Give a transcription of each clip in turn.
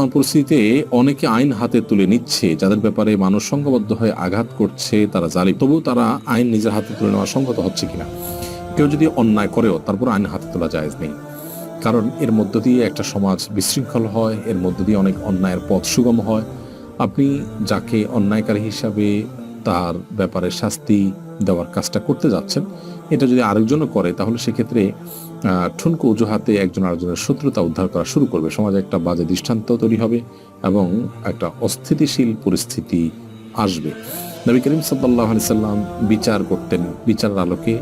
বর্তমান পরিস্থিতিতে অনেকে আইন হাতে তুলে নিচ্ছে, যাদের ব্যাপারে মানুষ সংঘবদ্ধ হয়ে আঘাত করছে, তারা জালি তবুও তারা আইন নিজের হাতে তুলে নেওয়া সংগত হচ্ছে কিনা? কেউ যদি অন্যায় করেও তারপর আইন হাতে তোলা যায় নেই। কারণ এর মধ্য দিয়ে একটা সমাজ বিশৃঙ্খল হয়, এর মধ্য দিয়ে অনেক অন্যায়ের পথ সুগম হয়। আপনি যাকে অন্যায়কারী হিসাবে তার ব্যাপারে শাস্তি দেওয়ার কাজটা করতে যাচ্ছেন। এটা যদি আরেকজনও করে, তাহলে সেক্ষেত্রে ঠুনকো অজুহাতে একজন আরেকজনের শত্রুতা উদ্ধার করা শুরু করবে। সমাজে একটা বাজে দৃষ্টান্ত তৈরি হবে এবং একটা অস্থিতিশীল পরিস্থিতি আসবে। নবী করিম সাল্লাহ সাল্লাম বিচার করতেন, বিচারের আলোকে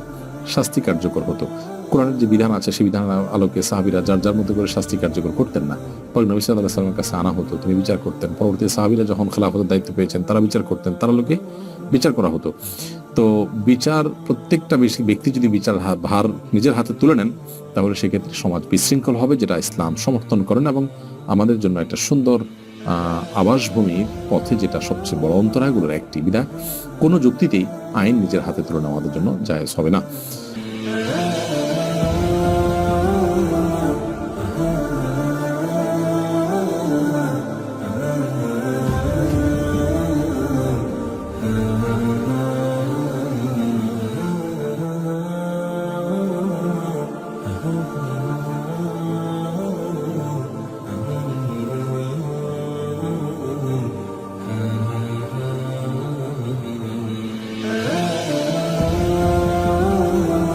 শাস্তি কার্যকর হতো। কোরআনের যে বিধান আছে, সেই বিধানের আলোকে সাহাবিরা যার যার মতো করে শাস্তি কার্যকর করতেন না। পরে নবী সাল্লাহ সাল্লামের কাছে আনা হতো, তিনি বিচার করতেন। পরবর্তী সাহাবিরা যখন খেলাফতের দায়িত্ব পেয়েছেন, তারা বিচার করতেন। তার আলোকে বিচার করা হতো। তো বিচার, প্রত্যেকটা ব্যক্তি যদি বিচার ভার নিজের হাতে তুলে নেন, তাহলে সেক্ষেত্রে সমাজ বিশৃঙ্খল হবে, যেটা ইসলাম সমর্থন করেন এবং আমাদের জন্য একটা সুন্দর আবাসভূমির পথে যেটা সবচেয়ে বড় অন্তরায়গুলোর একটি বিধায় কোনো যুক্তিতেই আইন নিজের হাতে তুলে নেওয়া আমাদের জন্য জায়জ হবে না।